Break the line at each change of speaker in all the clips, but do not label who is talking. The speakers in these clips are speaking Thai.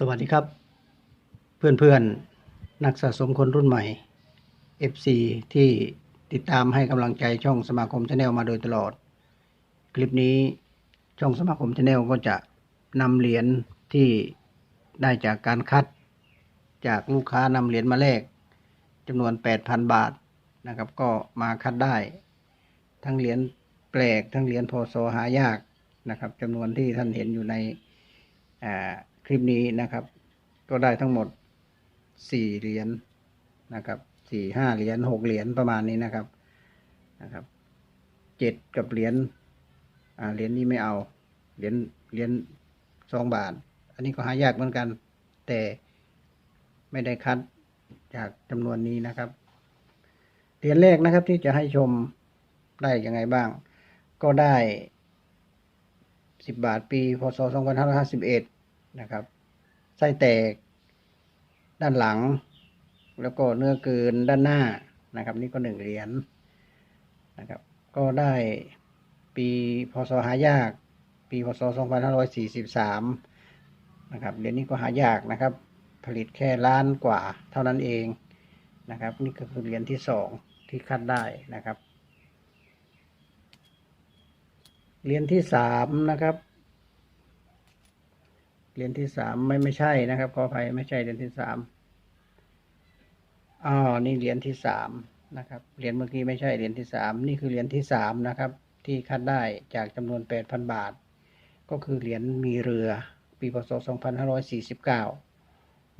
สวัสดีครับ เพื่อนๆ นักสะสมคนรุ่นใหม่ FC ที่ติดตามให้กำลังใจช่องสมาคมชาแนลมาโดยตลอด คลิปนี้ช่องสมาคมชาแนลก็จะนำเหรียญที่ได้จากการคัด จากลูกค้านำเหรียญมาแลกจำนวน 8,000 บาทนะครับก็มาคัดได้ ทั้งเหรียญแปลกทั้งเหรียญพศหายากนะครับจำนวนที่ท่านเห็นอยู่ในอ่า คลิปนี้นะครับ ก็ได้ทั้งหมดสี่เหรียญนะครับสี่ห้าเหรียญหกเหรียญประมาณนี้นะครับนะครับเจ็ดกับเหรียญอ่าเหรียญนี้ไม่เอาเหรียญเหรียญสองบาท อันนี้ก็หายากเหมือนกัน แต่ไม่ได้คัดจากจำนวนนี้นะครับเหรียญแรกนะครับที่จะให้ชมได้ยังไงบ้าง ก็ได้สิบบาทปีพศสองพันห้าร้อยห้าสิบเอ็ด นะครับ ไส้แตก ด้านหลัง แล้วก็เนื้อเกินด้านหน้านะครับ นี่ก็หนึ่งเหรียญนะครับ ก็ได้ปีพศหายาก ปีพศ 2543 นะครับเหรียญนี้ก็หายากนะครับ ผลิตแค่ล้านกว่าเท่านั้นเองนะครับ นี่ก็คือเหรียญที่สองที่คัดได้นะครับเหรียญที่สามนะครับ เหรียญที่สามไม่ไม่ใช่นะครับขออภัยไม่ใช่เหรียญที่สามอ๋อนี่เหรียญที่สามนะครับเหรียญเมื่อกี้ไม่ใช่เหรียญที่สามนี่คือเหรียญที่สามนะครับ ที่คัดได้จากจำนวนแปดพันบาท ก็คือเหรียญมีเรือ ปีพศสองพันห้าร้อยสี่สิบเก้า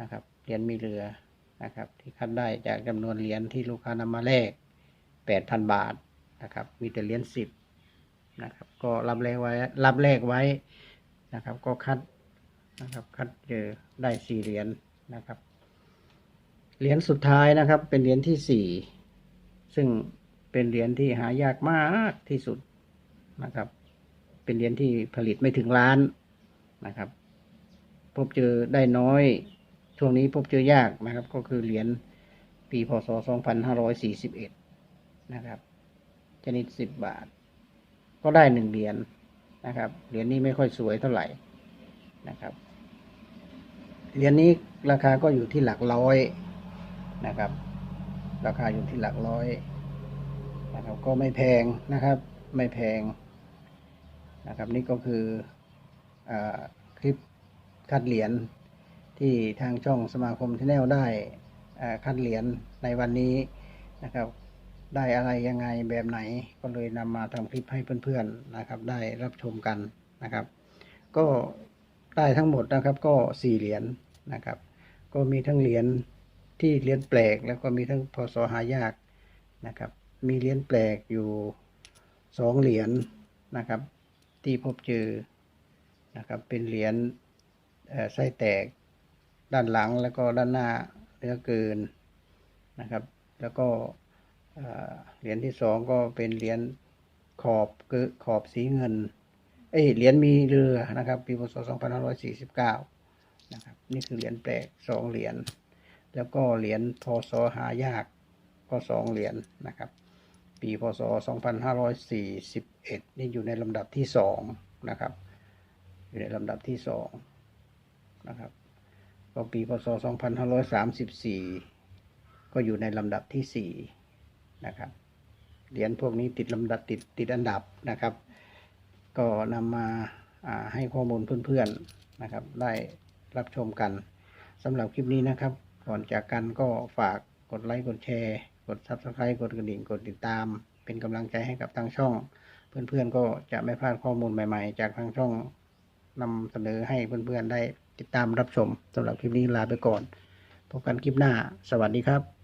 นะครับเหรียญมีเรือนะครับ ที่คัดได้จากจำนวนเหรียญที่ลูกค้านำมาแลกแปดพันบาทนะครับ มีแต่เหรียญสิบนะครับ ก็รับแลกไว้รับแลกไว้นะครับ ก็คัด นะครับ คัดเจอได้สี่เหรียญนะครับ เหรียญสุดท้ายนะครับ เป็นเหรียญที่สี่ซึ่งเป็นเหรียญที่หายากมากที่สุดนะครับ เป็นเหรียญที่ผลิตไม่ถึงล้านนะครับ พบเจอได้น้อย ช่วงนี้พบเจอยากนะครับ ก็คือเหรียญปีพศ 2541 นะครับ ชนิด 10 บาท ก็ได้หนึ่งเหรียญนะครับ เหรียญนี้ไม่ค่อยสวยเท่าไหร่นะครับ เหรียญนี้ราคาก็อยู่ที่หลักร้อยนะครับ ราคาอยู่ที่หลักร้อยนะครับก็ไม่แพงนะครับ ไม่แพงนะครับนี่ก็คืออคลิปคัดเหรียญที่ทางช่องสมาคมชาแนลได้คัดเหรียญในวันนี้นะครับ ได้อะไรยังไงแบบไหนก็เลยนำมาทำคลิปให้เพื่อนๆนะครับ ได้รับชมกันนะครับ ก็ได้ทั้งหมดนะครับก็สี่เหรียญ นะครับ ก็มีทั้งเหรียญที่เหรียญแปลกแล้วก็มีทั้งพศหายากนะครับ มีเหรียญแปลกอยู่สองเหรียญนะครับ ที่พบเจอนะครับ เป็นเหรียญเอ่อไส้แตกด้านหลังแล้วก็ด้านหน้าเนื้อเกินนะครับ แล้วก็เหรียญที่สองก็เป็นเหรียญขอบเกอขอบสีเงินเอ้เหรียญมีเรือนะครับ ปีพศ2549 นะครับ นี่คือเหรียญแปลกสองเหรียญแล้วก็เหรียญพศหายากก็สองเหรียญนะครับ ปีพศ 2541 นี่อยู่ในลำดับที่สองนะครับ อยู่ในลำดับที่สองนะครับก็ปีพศ 2534 ก็อยู่ในลำดับที่สี่นะครับ เหรียญพวกนี้ติดลำดับติดติดอันดับนะครับ ก็นำมาอ่าให้ข้อมูลเพื่อนๆนะครับ ได้ รับชมกันสำหรับคลิปนี้นะครับ ก่อนจากกันก็ฝากกดไลค์กดแชร์ กด Subscribe กดกระดิ่งกดติดตาม เป็นกำลังใจให้กับทางช่อง เพื่อนๆก็จะไม่พลาดข้อมูลใหม่ๆ จากทางช่องนำเสนอให้เพื่อนๆได้ติดตามรับชมสำหรับคลิปนี้ลาไปก่อน พบกันคลิปหน้า สวัสดีครับ